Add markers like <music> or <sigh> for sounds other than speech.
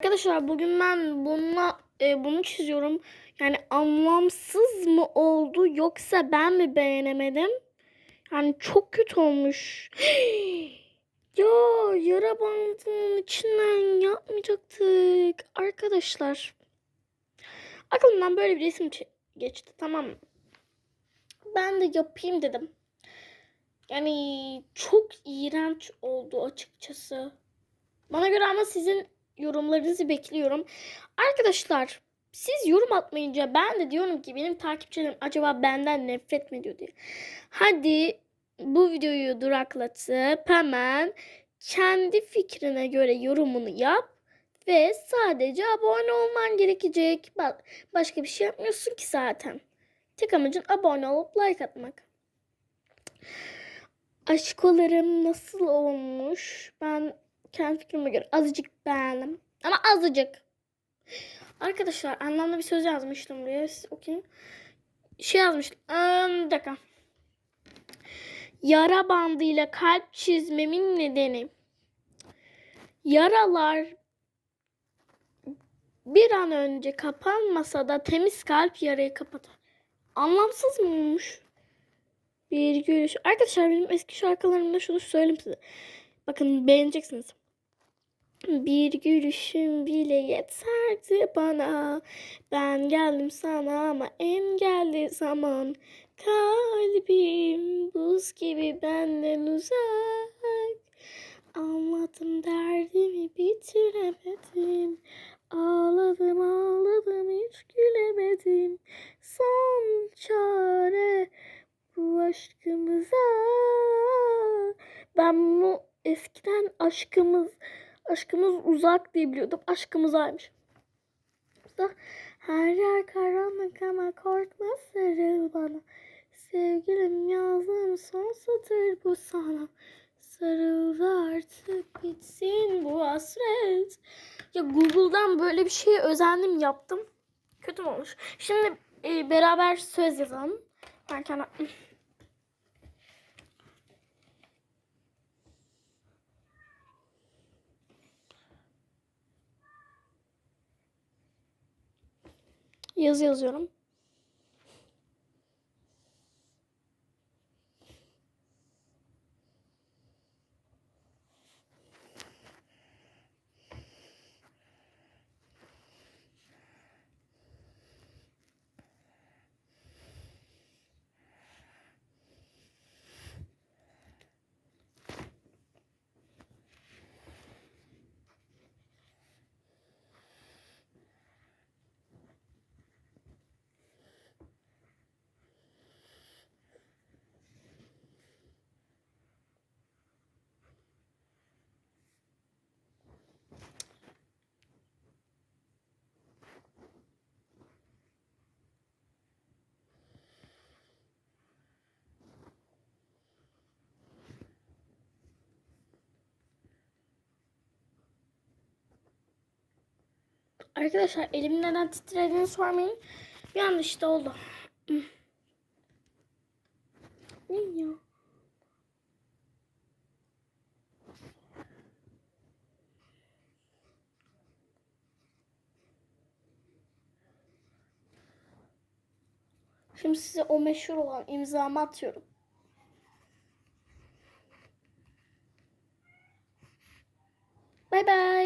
Arkadaşlar bugün ben bununla e, bunu çiziyorum. Yani anlamsız mı oldu yoksa ben mi beğenemedim? Yani çok kötü olmuş. <gasps> ya yara bandının içinden yapmayacaktık. Arkadaşlar. Aklımdan böyle bir resim geçti tamam mı? Ben de yapayım dedim. Yani çok iğrenç oldu açıkçası. Bana göre ama sizin yorumlarınızı bekliyorum. Arkadaşlar siz yorum atmayınca ben de diyorum ki benim takipçilerim acaba benden nefret mi ediyor diye. Hadi bu videoyu duraklatıp hemen kendi fikrine göre yorumunu yap ve sadece abone olman gerekecek. Bak başka bir şey yapmıyorsun ki zaten. Tek amacın abone olup like atmak. Aşkolarım nasıl olmuş? Ben kendi fikrime göre azıcık beğendim. Ama azıcık. Arkadaşlar anlamlı bir söz yazmıştım buraya. Siz okuyun. Şey yazmıştım. Iı, bir dakika. Yara bandıyla kalp çizmemin nedeni. Yaralar bir an önce kapanmasa da temiz kalp yarayı kapatır. Anlamsız mı olmuş? Bir gülüş. Arkadaşlar benim eski şarkılarımda şunu söyleyeyim size. Bakın beğeneceksiniz. Bir gülüşün bile yeterdi bana. Ben geldim sana ama engelli zaman. Kalbim buz gibi benden uzak. Anladım derdimi bitiremedim. Ağladım ağladım hiç gülemedim. Son çare bu aşkımıza. Ben bunu eskiden aşkımız aşkımız uzak diye biliyordum. Aşkımızaymış. Da her yer karanlık ama korkma sarıl bana. Sevgilim yazdım son satır bu sana. Sarıl da artık bitsin bu hasret. Ya Google'dan böyle bir şeye özendim yaptım. Kötü olmuş? Şimdi e, beraber söz yazalım. Ben kendim... Yazı yazıyorum. Arkadaşlar elim neden titrediğini sormayın. Bir an işte oldu. Ne ya? Şimdi size o meşhur olan imzamı atıyorum. Bay bay.